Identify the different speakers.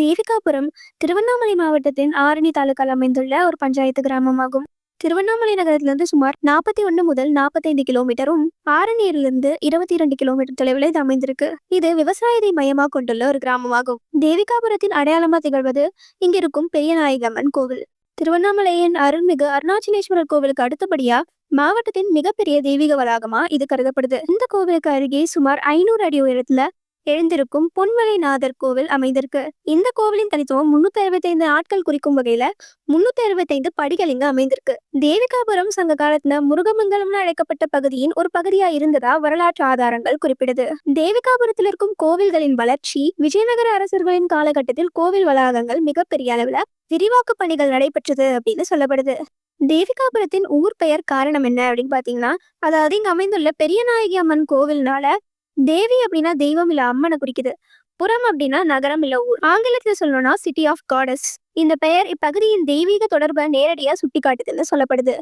Speaker 1: தேவிகாபுரம் திருவண்ணாமலை மாவட்டத்தின் ஆரணி தாலுக்கால் அமைந்துள்ள ஒரு பஞ்சாயத்து கிராமமாகும். திருவண்ணாமலை நகரத்திலிருந்து சுமார் நாற்பத்தி ஒன்று முதல் நாற்பத்தைந்து கிலோமீட்டரும் ஆரணியிலிருந்து இருபத்தி இரண்டு கிலோமீட்டர் தொலைவில் இது அமைந்திருக்கு. இது விவசாயத்தை மையமாக கொண்டுள்ள ஒரு கிராமமாகும். தேவிகாபுரத்தின் அடையாளமா திகழ்வது இங்கிருக்கும் பெரியநாயகம்மன் கோவில். திருவண்ணாமலையின் அருள்மிகு அருணாச்சலேஸ்வரர் கோவிலுக்கு அடுத்தபடியா மாவட்டத்தின் மிகப்பெரிய தெய்வீக வளாகமா இது கருதப்படுது. இந்த கோவிலுக்கு அருகே சுமார் ஐநூறு அடி உயரத்துல எழுந்திருக்கும் பொன்மலைநாதர் கோவில் அமைந்திருக்கு. இந்த கோவிலின் தனித்துவம் முன்னூத்தி அறுபத்தைந்து நாட்கள் குறிக்கும் வகையில முன்னூத்தி அறுபத்தைந்து படிகள் இங்கு அமைந்திருக்கு. தேவிகாபுரம் சங்க காலத்துல முருகமங்கலம்னு அழைக்கப்பட்ட பகுதியின் ஒரு பகுதியா இருந்ததா வரலாற்று ஆதாரங்கள் குறிப்பிடுது. தேவிகாபுரத்தில் இருக்கும் கோவில்களின் வளர்ச்சி விஜயநகர அரசர்களின் காலகட்டத்தில் கோவில் வளாகங்கள் மிகப்பெரிய அளவுல விரிவாக்க பணிகள் நடைபெற்றது அப்படின்னு சொல்லப்படுது. தேவிகாபுரத்தின் ஊர் பெயர் காரணம் என்ன அப்படின்னு பாத்தீங்கன்னா அதாவது இங்க அமைந்துள்ள பெரியநாயகி அம்மன் கோவில்னால தேவி அப்படின்னா தெய்வம் இல்ல அம்மனை குறிக்குது. புறம் அப்படின்னா நகரம் இல்ல ஊர். ஆங்கிலத்துல சொல்லணும்னா சிட்டி ஆஃப் காடஸ் இந்த பெயர் இப்பகுதியின் தெய்வீக தொடர்பை நேரடியா சுட்டி காட்டுதுன்னு சொல்லப்படுது.